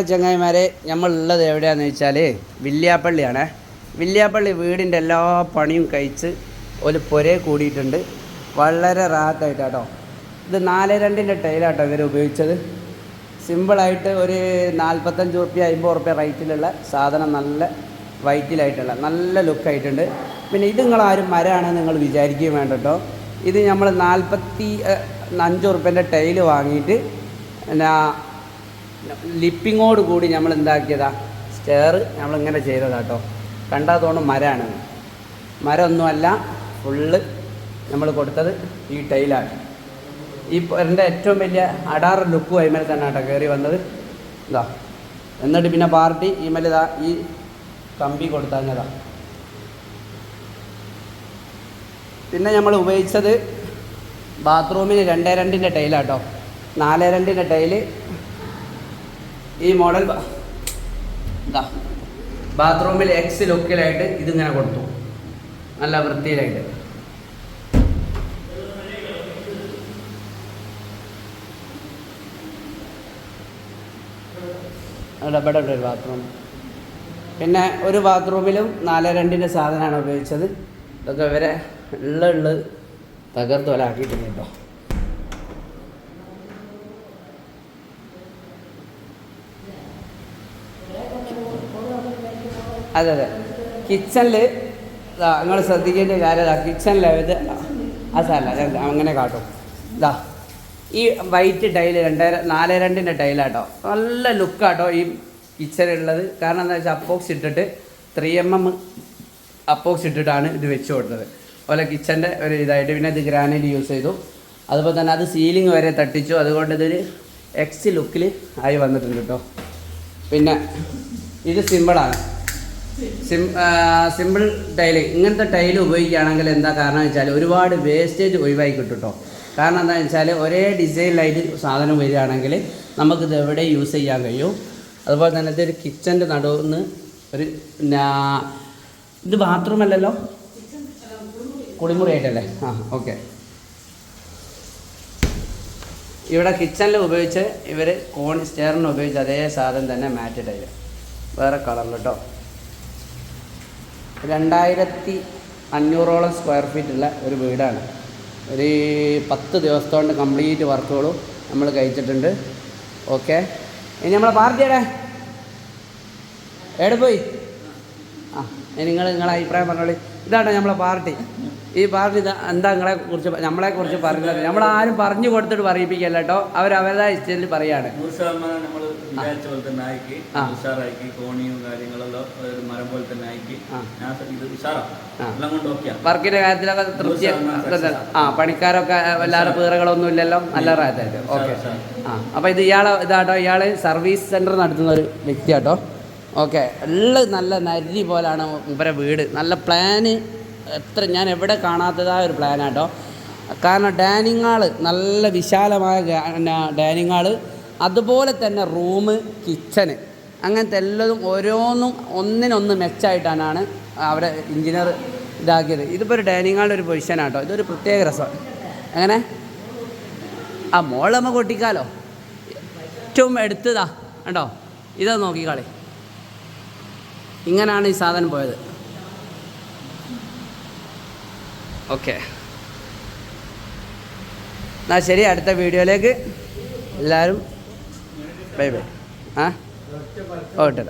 ചങ്ങായിമാരെ നമ്മളുള്ളത് എവിടെയാണെന്ന് വെച്ചാൽ വില്യാപ്പള്ളിയാണ്. വില്യാപ്പള്ളി വീടിന്റെ എല്ലാ പണിയും കഴിച്ച് ഒരു പുരയെ കൂടിയിട്ടുണ്ട്. വളരെ റാത്തായിട്ടാട്ടോ ഇത് നാല് രണ്ടിന്റെ ടൈലാട്ടോ ഇവർ ഉപയോഗിച്ചത്. സിമ്പിളായിട്ട് ഒരു നാൽപ്പത്തഞ്ച് റുപ്യ അമ്പത് റുപ്യ റേറ്റിലുള്ള സാധനം നല്ല വൈറ്റിലായിട്ടുള്ള നല്ല ലുക്കായിട്ടുണ്ട്. പിന്നെ ഇത് നിങ്ങൾ ആരും മരമാണ് നിങ്ങൾ വിചാരിക്കുകയും വേണ്ട കേട്ടോ. ഇത് നമ്മൾ നാൽപ്പത്തി അഞ്ച് റുപ്യന്റെ ടൈൽ വാങ്ങിയിട്ട് പിന്നെ ലിപ്പിങ്ങോട് കൂടി നമ്മൾ എന്താക്കിയതാ സ്റ്റെയർ നമ്മളിങ്ങനെ ചെയ്തതാ കേട്ടോ കണ്ടാത്തോണ്ട് മരമാണ് മരമൊന്നുമല്ല ഫുള്ള് നമ്മൾ കൊടുത്തത് ഈ ടൈലാണ്. ഈ എന്റെ ഏറ്റവും വലിയ അടാറ് ലുക്കും അതിമേൽ തന്നെ കേട്ടോ കയറി വന്നത്. ഇതാ. എന്നിട്ട് പിന്നെ പാർട്ടി ഈ മേലിതാ ഈ കമ്പി കൊടുത്തതാ പിന്നെ നമ്മൾ ഉപയോഗിച്ചത് ബാത്റൂമിന് രണ്ടേ രണ്ടിന്റെ ടൈലാട്ടോ. നാലേ രണ്ടിന്റെ ടൈൽ ഈ മോഡൽ ബാത്റൂമിൽ എക്സ് ലുക്കിലായിട്ട് ഇതിങ്ങനെ കൊടുത്തു. നല്ല വൃത്തിയിലായിട്ട്. ഇവിടെ ഒരു ബാത്റൂം പിന്നെ ഒരു ബാത്റൂമിലും നാല് രണ്ടിന്റെ സാധനമാണ് ഉപയോഗിച്ചത്. ഇതൊക്കെ ഇവരെ ഉള്ള ഉള്ള തകർത്തോലാക്കിയിട്ടുണ്ട് കേട്ടോ. അതെ അതെ. കിച്ചണിൽ നിങ്ങൾ ശ്രദ്ധിക്കേണ്ട കാര്യം ഇതാ കിച്ചണിൽ ഇത് ആ സാറല്ല അങ്ങനെ കാട്ടും. ഇതാ ഈ വൈറ്റ് ടൈൽ രണ്ടര നാല് രണ്ടിന്റെ ടൈലാട്ടോ നല്ല ലുക്കാട്ടോ ഈ കിച്ചണിലുള്ളത്. കാരണം എന്താ വെച്ചാൽ അപ്പോക്സ് ഇട്ടിട്ട് ത്രീ എം എം അപ്പോക്സ് ഇട്ടിട്ടാണ് ഇത് വെച്ച് കൊടുത്തത്. അതുപോലെ കിച്ചന്റെ ഒരു ഇതായിട്ട് പിന്നെ ഇത് ഗ്രാനൈറ്റ് യൂസ് ചെയ്തു. അതുപോലെ തന്നെ അത് സീലിംഗ് വരെ തട്ടിച്ചു. അതുകൊണ്ട് ഇതൊരു എക്സ് ലുക്കിൽ ആയി വന്നിട്ടുണ്ട് കേട്ടോ പിന്നെ ഇത് സിമ്പിളാണ്. സിമ്പിൾ ടൈൽ ഇങ്ങനത്തെ ടൈൽ ഉപയോഗിക്കുകയാണെങ്കിൽ എന്താ കാരണം വെച്ചാൽ ഒരുപാട് വേസ്റ്റേജ് ഒഴിവായി കിട്ടും കേട്ടോ കാരണം എന്താണെന്ന് വെച്ചാൽ ഒരേ ഡിസൈനിലായിട്ട് സാധനം വരികയാണെങ്കിൽ നമുക്കിത് എവിടെ യൂസ് ചെയ്യാൻ കഴിയും? അതുപോലെ തന്നെ ഇതൊരു കിച്ചന്റെ നടുവിൽ നിന്ന് ഒരു ഇത് ബാത്റൂം അല്ലല്ലോ? കുളിമുറിയായിട്ടല്ലേ ആ ഓക്കെ ഇവിടെ കിച്ചണിൽ ഉപയോഗിച്ച് ഇവർ കോൺ സ്റ്റെയറിന് ഉപയോഗിച്ച് അതേ സാധനം തന്നെ മാറ്റ് ടൈൽ വേറെ കളറിൽ കേട്ടോ രണ്ടായിരത്തി അഞ്ഞൂറോളം സ്ക്വയർ ഫീറ്റുള്ള ഒരു വീടാണ്. ഒരു പത്ത് ദിവസത്തോണ്ട് കംപ്ലീറ്റ് വർക്കുകളും നമ്മൾ കഴിച്ചിട്ടുണ്ട്. ഓക്കെ ഇനി നമ്മളെ പാർട്ടിയുടെ എവിടെ? പോയി? ആ നിങ്ങൾ നിങ്ങളുടെ അഭിപ്രായം പറഞ്ഞോളി. ഇതാണ് നമ്മളെ പാർട്ടി. ഈ പാർട്ടി എന്താ നിങ്ങളെ കുറിച്ച് നമ്മളെ കുറിച്ച് പറയുന്നത് ആരും പറഞ്ഞു കൊടുത്തിട്ട് പറയിപ്പിക്കല്ല കേട്ടോ. അവർ അവരുടെ ഇഷ്ടത്തിൽ പറയാണ്. വർക്കിന്റെ കാര്യത്തിലൊക്കെ തൃപ്തി ആ. പണിക്കാരൊക്കെ വല്ലാതെ പേറുകളൊന്നും ഇല്ലല്ലോ. നല്ല റായതായിട്ട് ഓക്കെ. ആ അപ്പോൾ ഇത് ഇയാളെ ഇതാട്ടോ. ഇയാൾ സർവീസ് സെന്റർ നടത്തുന്ന ഒരു വ്യക്തിയാട്ടോ. ഓക്കെ. എല്ലാം നല്ല നരി പോലാണ് ഇവരെ വീട്. നല്ല പ്ലാന് എത്ര ഞാൻ എവിടെ കാണാത്തതായ ഒരു പ്ലാനാട്ടോ കാരണം ഡൈനിങ് ഹാൾ നല്ല വിശാലമായ ഡൈനിങ് ഹാൾ അതുപോലെ തന്നെ റൂം കിച്ചന് അങ്ങനത്തെ എല്ലതും ഓരോന്നും ഒന്നിനൊന്ന് മെച്ചമായിട്ടാണ് അവിടെ എഞ്ചിനീയർ ഇതാക്കിയത്. ഇതിപ്പോൾ ഒരു ഡൈനിങ് ഹാളിന്റെ ഒരു പൊസിഷനാട്ടോ ഇതൊരു പ്രത്യേക രസമാണ് അങ്ങനെ ആ മോൾ നമ്മൾ കൊട്ടിക്കാലോ? ഏറ്റവും എടുത്തതാ. കണ്ടോ? ഇതാ നോക്കിക്കളി ഇങ്ങനെയാണ് ഈ സാധനം പോയത്. ഓക്കെ. എന്നാ ശരി അടുത്ത വീഡിയോയിലേക്ക് എല്ലാവരും. Bye bye. ആ? ഓട്ടെ